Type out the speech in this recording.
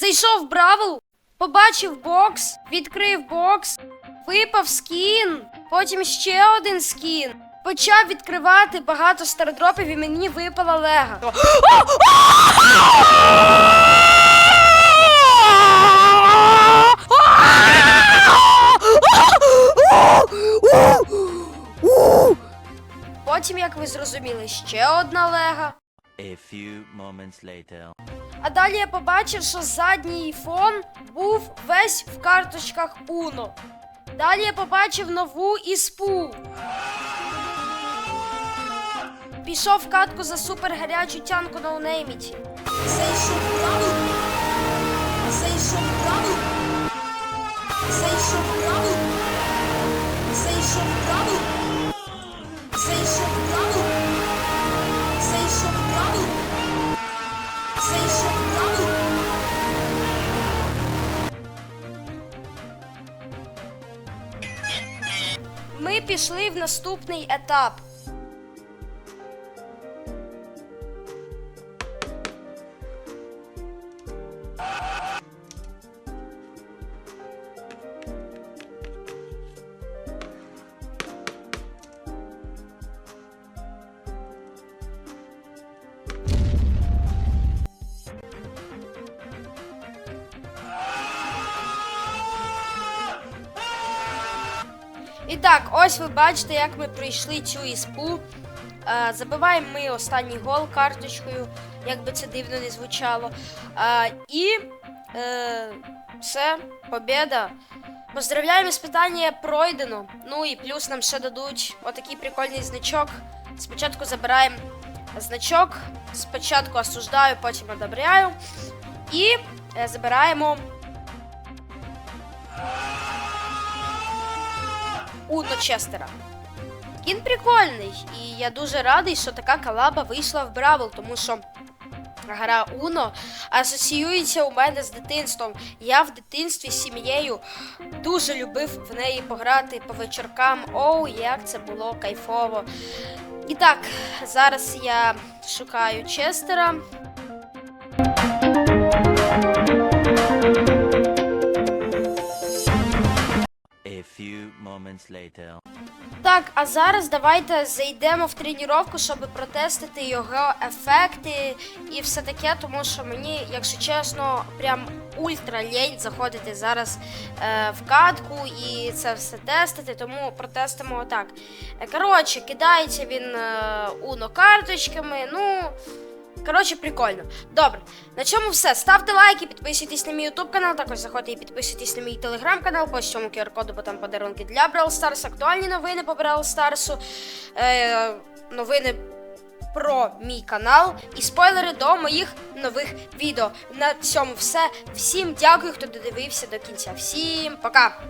Зайшов в Бравл, побачив бокс, відкрив бокс, випав скін, потім ще один скін. Почав відкривати багато стардропів і мені випала лега. Потім, як ви зрозуміли, ще одна лега. A few moments later. А далі я побачив, що задній фон був весь в карточках Уно. Далі я побачив нову іспу. Пішов в катку за супер гарячу тянку на унейміті. Зайшов Ми пішли в наступний етап. І так, ось ви бачите, як ми пройшли цю іспу. Е, забиваємо ми останній гол карточкою, як би це дивно не звучало. Е, і е, все, побіда. Поздравляємо, спитання пройдено. Ну і плюс нам ще дадуть отакий прикольний значок. Спочатку забираємо значок, спочатку осуждаю, потім одобряю. І забираємо Уно Честера. Він прикольний, і я дуже радий, що така колаба вийшла в Бравл, тому що гра Уно асоціюється у мене з дитинством. Я в дитинстві з сім'єю дуже любив в неї пограти по вечіркам. Оу, як це було кайфово. І так, зараз я шукаю Честера. Так, а зараз давайте зайдемо в тренування, щоб протестити його ефекти і все таке, тому що мені, якщо чесно, прям ультра лень заходити зараз е, в катку і це все тестити, тому протестимо отак. Е, коротше, кидається він е, уно карточками. Ну. Коротше, прикольно. Добре, на цьому все. Ставте лайки, підписуйтесь на мій YouTube канал, також заходьте і підписуйтесь на мій телеграм-канал, по цьому QR-коду, бо там подарунки для Brawl Stars, актуальні новини по Brawl Stars, е, новини про мій канал і спойлери до моїх нових відео. На цьому все. Всім дякую, хто додивився до кінця. Всім пока!